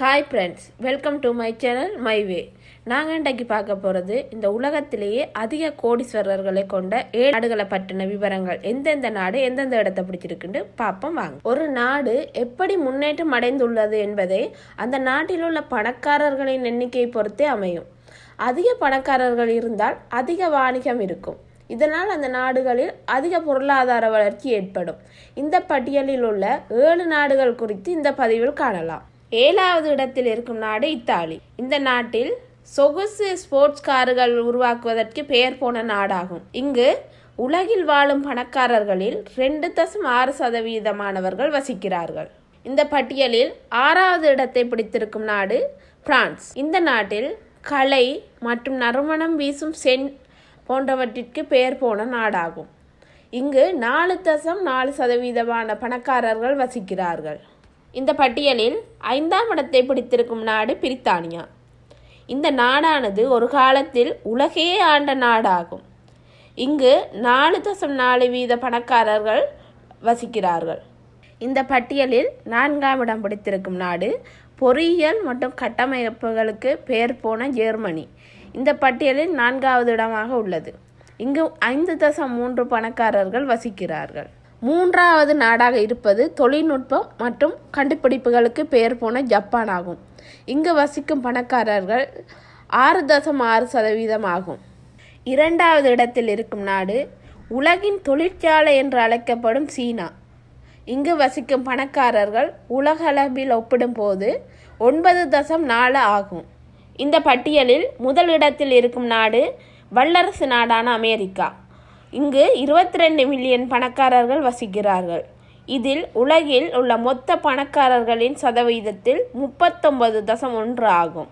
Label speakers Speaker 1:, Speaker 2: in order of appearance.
Speaker 1: Hi friends welcome to my channel my way நாங்கள் இன்றைக்கு பார்க்க போகிறது இந்த உலகத்திலேயே அதிக கோடீஸ்வரர்களை கொண்ட ஏழு நாடுகளை பற்றின விவரங்கள். எந்தெந்த நாடு எந்தெந்த இடத்தை பிடிச்சிருக்குன்னு பார்ப்போம் வாங்க. ஒரு நாடு எப்படி முன்னேற்றம் அடைந்துள்ளது என்பதை அந்த நாட்டில் உள்ள பணக்காரர்களின் எண்ணிக்கையை பொறுத்தே அமையும். அதிக பணக்காரர்கள் இருந்தால் அதிக வாணிகம் இருக்கும். இதனால் அந்த நாடுகளில் அதிக பொருளாதார வளர்ச்சி ஏற்படும். இந்த பட்டியலில் உள்ள ஏழு நாடுகள் குறித்து இந்த பதிவில் காணலாம். ஏழாவது இடத்தில் இருக்கும் நாடு இத்தாலி. இந்த நாட்டில் சொகுசு ஸ்போர்ட்ஸ் கார்கள் உருவாக்குவதற்கு பெயர் போன நாடாகும். இங்கு உலகில் வாழும் பணக்காரர்களில் ரெண்டு தசம் ஆறு சதவீதமானவர்கள் வசிக்கிறார்கள். இந்த பட்டியலில் ஆறாவது இடத்தை பிடித்திருக்கும் நாடு பிரான்ஸ். இந்த நாட்டில் கலை மற்றும் நறுமணம் வீசும் சென் போன்றவற்றிற்கு பெயர் போன நாடாகும். இங்கு நாலு தசம் நாலு சதவீதமான பணக்காரர்கள் வசிக்கிறார்கள். இந்த பட்டியலில் ஐந்தாம் இடத்தை பிடித்திருக்கும் நாடு பிரித்தானியா. இந்த நாடானது ஒரு காலத்தில் உலகையே ஆண்ட நாடாகும். இங்கு நாலு தசம் நாலு வீத பணக்காரர்கள் வசிக்கிறார்கள். இந்த பட்டியலில் நான்காம் இடம் பிடித்திருக்கும் நாடு பொறியியல் மற்றும் கட்டமைப்புகளுக்கு பெயர் போன ஜெர்மனி. இந்த பட்டியலில் நான்காவது இடமாக உள்ளது. இங்கு ஐந்து தசம் மூன்று பணக்காரர்கள் வசிக்கிறார்கள். மூன்றாவது நாடாக இருப்பது தொழில்நுட்பம் மற்றும் கண்டுபிடிப்புகளுக்கு பெயர் போன ஜப்பான் ஆகும் இங்கு வசிக்கும் பணக்காரர்கள் ஆறு தசம் ஆறு சதவீதம் ஆகும். இரண்டாவது இடத்தில் இருக்கும் நாடு உலகின் தொழிற்சாலை என்று அழைக்கப்படும் சீனா. இங்கு வசிக்கும் பணக்காரர்கள் உலகளவில் ஒப்பிடும்போது ஒன்பது தசம் நாலு ஆகும். இந்த பட்டியலில் முதல் இடத்தில் இருக்கும் நாடு வல்லரசு நாடான அமெரிக்கா. இங்கு இருபத்தி ரெண்டு மில்லியன் பணக்காரர்கள் வசிக்கிறார்கள். இதில் உலகில் உள்ள மொத்த பணக்காரர்களின் சதவீதத்தில் முப்பத்தொன்பது தசம் ஒன்று ஆகும்.